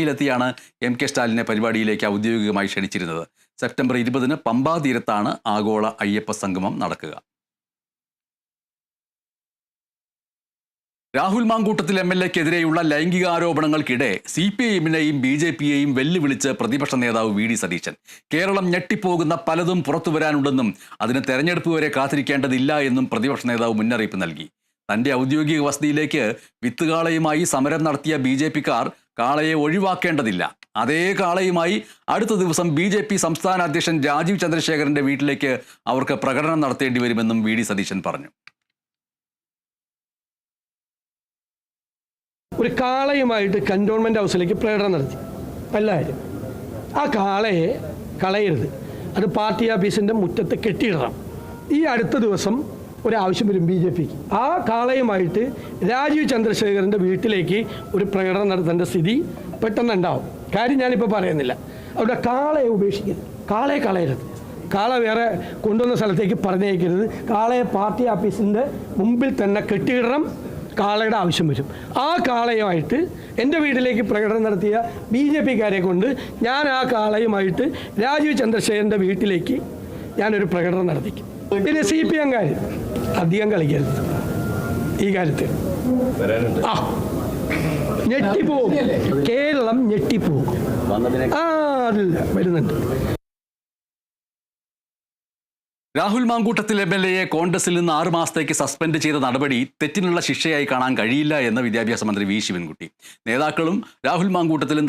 യിലെത്തിയാണ് M K സ്റ്റാലിനെ പരിപാടിയിലേക്ക് ഔദ്യോഗികമായി ക്ഷണിച്ചിരുന്നത്. September ഇരുപതിന് പമ്പാ തീരത്താണ് ആഗോള അയ്യപ്പ സംഗമം നടക്കുക. രാഹുൽ മാങ്കൂട്ടത്തിൽ എം എൽ എക്കെതിരെയുള്ള ലൈംഗികാരോപണങ്ങൾക്കിടെ സി പി ഐഎമ്മിനെയും ബി ജെ പിയെയും വെല്ലുവിളിച്ച് പ്രതിപക്ഷ നേതാവ് വി ഡി സതീശൻ. കേരളം ഞെട്ടിപ്പോകുന്ന പലതും പുറത്തു വരാനുണ്ടെന്നും അതിന് തെരഞ്ഞെടുപ്പ് വരെ കാത്തിരിക്കേണ്ടതില്ല എന്നും പ്രതിപക്ഷ നേതാവ് മുന്നറിയിപ്പ് നൽകി. തന്റെ ഔദ്യോഗിക വസതിയിലേക്ക് വിത്തുകാളയുമായി സമരം നടത്തിയ ബി ജെ പിക്കാർ കാളയെ ഒഴിവാക്കേണ്ടതില്ല. അതേ കാളയുമായി അടുത്ത ദിവസം ബി ജെ പി സംസ്ഥാന അധ്യക്ഷൻ രാജീവ് ചന്ദ്രശേഖരന്റെ വീട്ടിലേക്ക് അവർക്ക് പ്രകടനം നടത്തേണ്ടി വരുമെന്നും വി ഡി സതീശൻ പറഞ്ഞു. ഒരു കാളയുമായിട്ട് കന്റോൺമെന്റ് ഹൗസിലേക്ക് പ്രകടനം നടത്തി. എല്ലാവരും. ആ കാളയെ കളയരുത്. അത് പാർട്ടി ഓഫീസിന്റെ മുറ്റത്ത് കെട്ടിയിടണം. ഈ അടുത്ത ദിവസം ഒരാവശ്യം വരും ബി ജെ പിക്ക് ആ കാളയുമായിട്ട് രാജീവ് ചന്ദ്രശേഖരന്റെ വീട്ടിലേക്ക് ഒരു പ്രകടനം നടത്തേണ്ട സ്ഥിതി പെട്ടെന്നുണ്ടാവും. കാര്യം ഞാനിപ്പോൾ പറയുന്നില്ല. അവിടെ കാളയെ ഉപേക്ഷിക്കരുത്. കാളയെ കളയരുത്. കാള വേറെ കൊണ്ടുവന്ന സ്ഥലത്തേക്ക് പറഞ്ഞേക്കരുത് കാളയെ പാർട്ടി ഓഫീസിന്റെ മുമ്പിൽ തന്നെ കെട്ടിയിടണം. കാളയുടെ ആവശ്യം വരും. ആ കാളയുമായിട്ട് എന്റെ വീട്ടിലേക്ക് പ്രകടനം നടത്തിയ ബി ജെ പിക്കാരെ കൊണ്ട് ഞാൻ ആ കാളയുമായിട്ട് രാജീവ് ചന്ദ്രശേഖരന്റെ വീട്ടിലേക്ക് ഞാനൊരു പ്രകടനം നടത്തിക്കും. പിന്നെ സി പി എംകാർ അധികം കളിക്കരുത്. ഈ കാര്യത്തിൽ. ആ. ഞെട്ടിപ്പോവും. കേരളം ഞെട്ടിപ്പോവും. ആ അതില്ല വരുന്നുണ്ട്. രാഹുൽ മാങ്കൂട്ടത്തിൽ എം എൽ എയെ കോൺഗ്രസിൽ നിന്ന് ആറു മാസത്തേക്ക് സസ്പെൻഡ് ചെയ്ത നടപടി തെറ്റിനുള്ള ശിക്ഷയായി കാണാൻ കഴിയില്ല എന്ന് വിദ്യാഭ്യാസ മന്ത്രി വി ശിവൻകുട്ടി. നേതാക്കളും രാഹുൽ മാങ്കൂട്ടത്തിലും